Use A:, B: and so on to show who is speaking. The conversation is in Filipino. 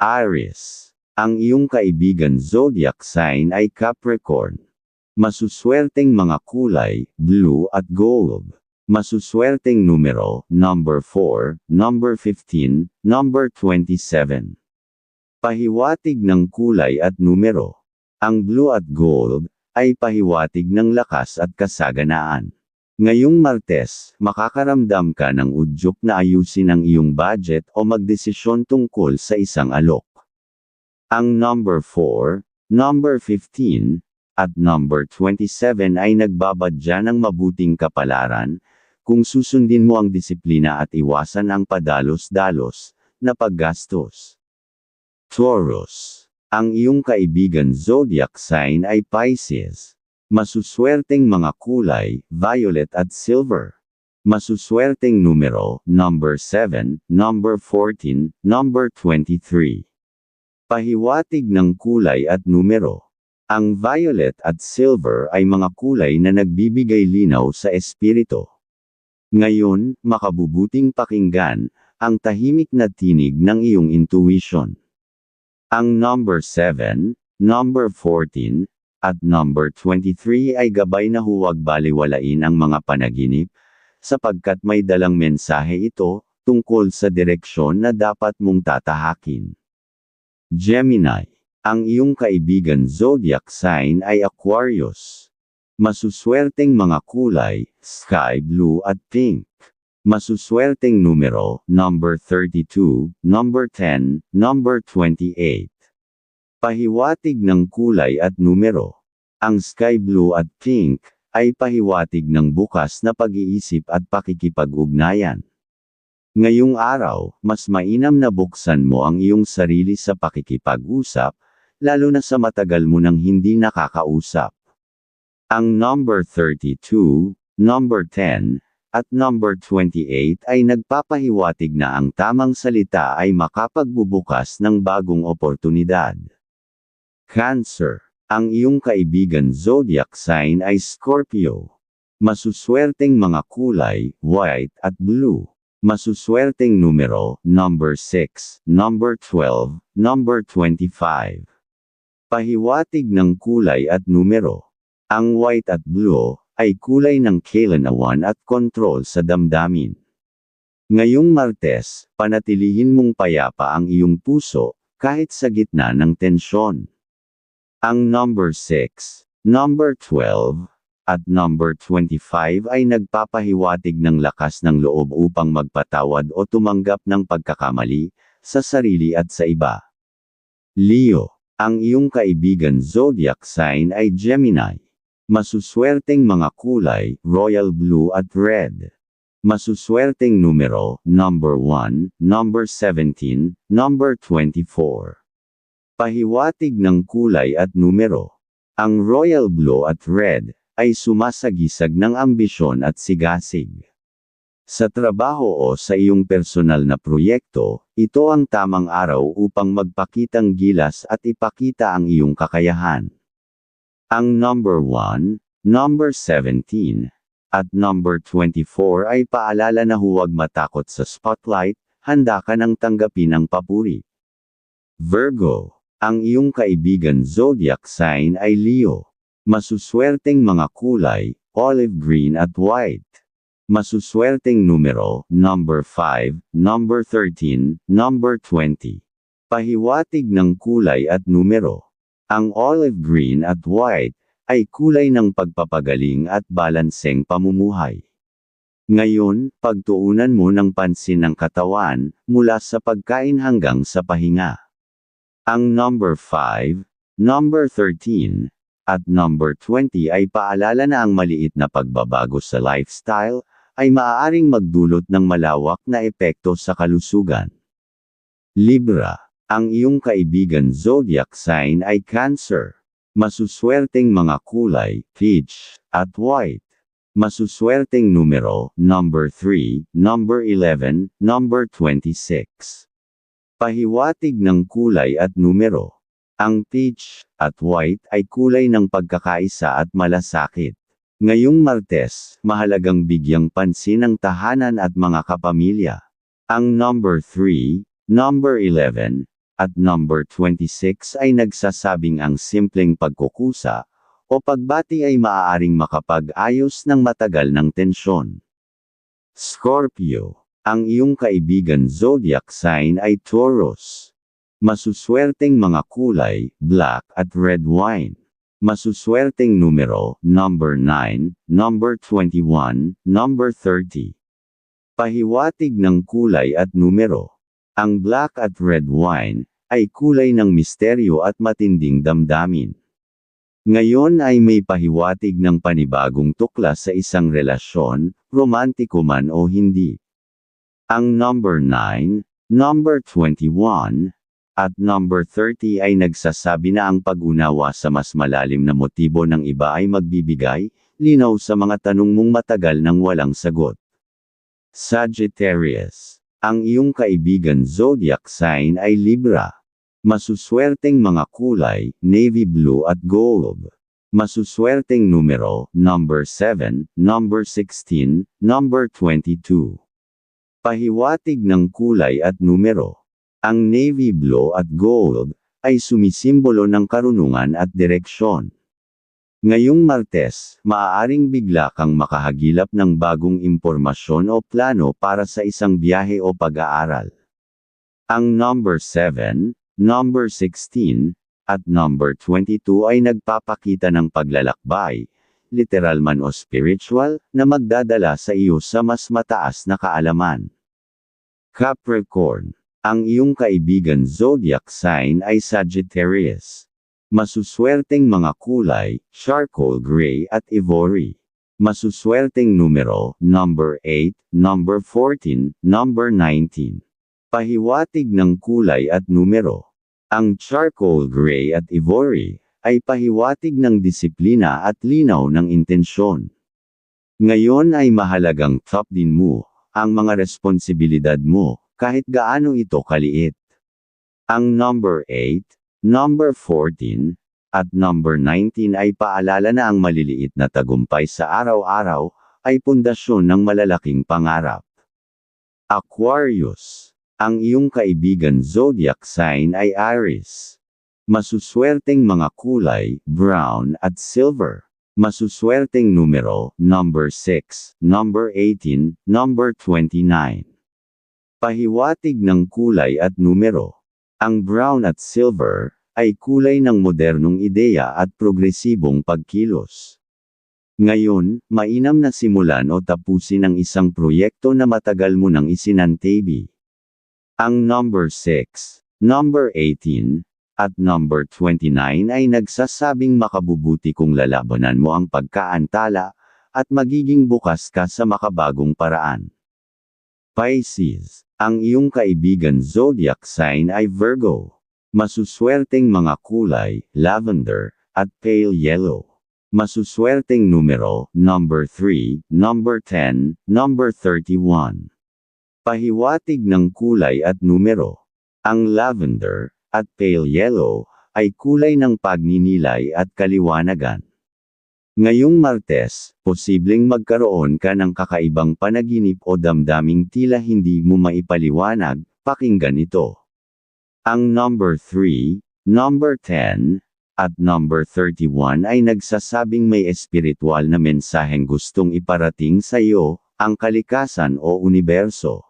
A: Aries. Ang iyong kaibigan zodiac sign ay Capricorn. Masuswerteng mga kulay, blue at gold. Masuswerteng numero, number 4, number 15, number 27. Pahiwatig ng kulay at numero. Ang blue at gold, ay pahiwatig ng lakas at kasaganaan. Ngayong Martes, makakaramdam ka ng udyok na ayusin ang iyong budget o magdesisyon tungkol sa isang alok. Ang number 4, number 15, at number 27 ay nagbabadya ng mabuting kapalaran, kung susundin mo ang disiplina at iwasan ang padalos-dalos, na paggastos. Taurus. Ang iyong kaibigan zodiac sign ay Pisces. Masuswerteng mga kulay, violet at silver. Masuswerteng numero, number 7, number 14, number 23. Pahiwatig ng kulay at numero. Ang violet at silver ay mga kulay na nagbibigay linaw sa espiritu. Ngayon, makabubuting pakinggan, ang tahimik na tinig ng iyong intuition. Ang number 7, number 14, at number 23 ay gabay na huwag baliwalain ang mga panaginip, sapagkat may dalang mensahe ito, tungkol sa direksyon na dapat mong tatahakin. Gemini. Ang iyong kaibigan zodiac sign ay Aquarius. Masuswerteng mga kulay, sky blue at pink. Masuswerteng numero, number 32, number 10, number 28. Pahiwatig ng kulay at numero. Ang sky blue at pink ay pahiwatig ng bukas na pag-iisip at pakikipag-ugnayan. Ngayong araw, mas mainam na buksan mo ang iyong sarili sa pakikipag-usap, lalo na sa matagal mo nang hindi nakakausap. Ang number 32, number 10, at number 28 ay nagpapahiwatig na ang tamang salita ay makapagbubukas ng bagong oportunidad. Cancer. Ang iyong kaibigan zodiac sign ay Scorpio. Masuswerteng mga kulay, white at blue. Masuswerteng numero, number 6, number 12, number 25. Pahiwatig ng kulay at numero. Ang white at blue, ay kulay ng kailanawan at kontrol sa damdamin. Ngayong Martes, panatilihin mong payapa ang iyong puso, kahit sa gitna ng tensyon. Ang number 6, number 12, at number 25 ay nagpapahiwatig ng lakas ng loob upang magpatawad o tumanggap ng pagkakamali, sa sarili at sa iba. Leo, ang iyong kaibigan zodiac sign ay Gemini. Masuswerteng mga kulay, royal blue at red. Masuswerteng numero, number 1, number 17, number 24. Pahiwatig ng kulay at numero. Ang royal blue at red, ay sumasagisag ng ambisyon at sigasig. Sa trabaho o sa iyong personal na proyekto, ito ang tamang araw upang magpakitang gilas at ipakita ang iyong kakayahan. Ang number 1, number 17, at number 24 ay paalala na huwag matakot sa spotlight, handa ka nang tanggapin ang papuri. Virgo ang iyong kaibigan zodiac sign ay Leo. Masuswerteng mga kulay, olive green at white. Masuswerteng numero, number 5, number 13, number 20. Pahiwatig ng kulay at numero. Ang olive green at white, ay kulay ng pagpapagaling at balanseng pamumuhay. Ngayon, pagtuunan mo ng pansin ng katawan, mula sa pagkain hanggang sa pahinga. Ang number 5, number 13, at number 20 ay paalala na ang maliit na pagbabago sa lifestyle, ay maaaring magdulot ng malawak na epekto sa kalusugan. Libra, ang iyong kaibigan zodiac sign ay Cancer. Masuswerteng mga kulay, peach, at white. Masuswerteng numero, number 3, number 11, number 26. Pahiwatig ng kulay at numero. Ang peach at white ay kulay ng pagkakaisa at malasakit. Ngayong Martes, mahalagang bigyang pansin ang tahanan at mga kapamilya. Ang number 3, number 11, at number 26 ay nagsasabing ang simpleng pagkukusa o pagbati ay maaaring makapag-ayos ng matagal ng tensyon. Scorpio, ang iyong kaibigan zodiac sign ay Taurus. Masuswerteng mga kulay, black at red wine. Masuswerteng numero, number 9, number 21, number 30. Pahiwatig ng kulay at numero. Ang black at red wine ay kulay ng misteryo at matinding damdamin. Ngayon ay may pahiwatig ng panibagong tuklas sa isang relasyon, romantiko man o hindi. Ang number 9, number 21, at number 30 ay nagsasabi na ang pag-unawa sa mas malalim na motibo ng iba ay magbibigay, linaw sa mga tanong mong matagal nang walang sagot. Sagittarius. Ang iyong kaibigan zodiac sign ay Libra. Masuswerteng mga kulay, navy blue at gold. Masuswerteng numero, number 7, number 16, number 22. Pahiwatig ng kulay at numero. Ang navy blue at gold ay sumisimbolo ng karunungan at direksyon. Ngayong Martes, maaaring bigla kang makahagilap ng bagong impormasyon o plano para sa isang biyahe o pag-aaral. Ang number 7, number 16, at number 22 ay nagpapakita ng paglalakbay, literal man o spiritual, na magdadala sa iyo sa mas mataas na kaalaman. Capricorn ang iyong kaibigan zodiac sign ay Sagittarius. Masuswerteng mga kulay, charcoal gray at ivory. Masuswerteng numero, number 8, number 14, number 19. Pahiwatig ng kulay at numero. Ang charcoal gray at ivory ay pahiwatig ng disiplina at linaw ng intensyon. Ngayon ay mahalagang top din mo ang mga responsibilidad mo kahit gaano ito kaliit. Ang number 8, number 14, at number 19 ay paalala na ang maliliit na tagumpay sa araw-araw ay pundasyon ng malalaking pangarap. Aquarius. Ang iyong kaibigan zodiac sign ay Aries. Masuswerteng mga kulay, brown at silver. Masuswerteng numero, number 6, number 18, number 29. Pahiwatig ng kulay at numero. Ang brown at silver ay kulay ng modernong ideya at progresibong pagkilos. Ngayon, mainam na simulan o tapusin ang isang proyekto na matagal mo nang isinantabi. Ang number 6, number 18, at number 29 ay nagsasabing makabubuti kung lalabanan mo ang pagkaantala, at magiging bukas ka sa makabagong paraan. Pisces ang iyong kaibigan zodiac sign ay Virgo. Masuswerteng mga kulay, lavender, at pale yellow. Masuswerteng numero, number 3, number 10, number 31. Pahiwatig ng kulay at numero. Ang lavender, at pale yellow, ay kulay ng pagninilay at kaliwanagan. Ngayong Martes, posibleng magkaroon ka ng kakaibang panaginip o damdaming tila hindi mo maipaliwanag, pakinggan ito. Ang number 3, number 10, at number 31 ay nagsasabing may espiritual na mensaheng gustong iparating sa iyo, ang kalikasan o universo.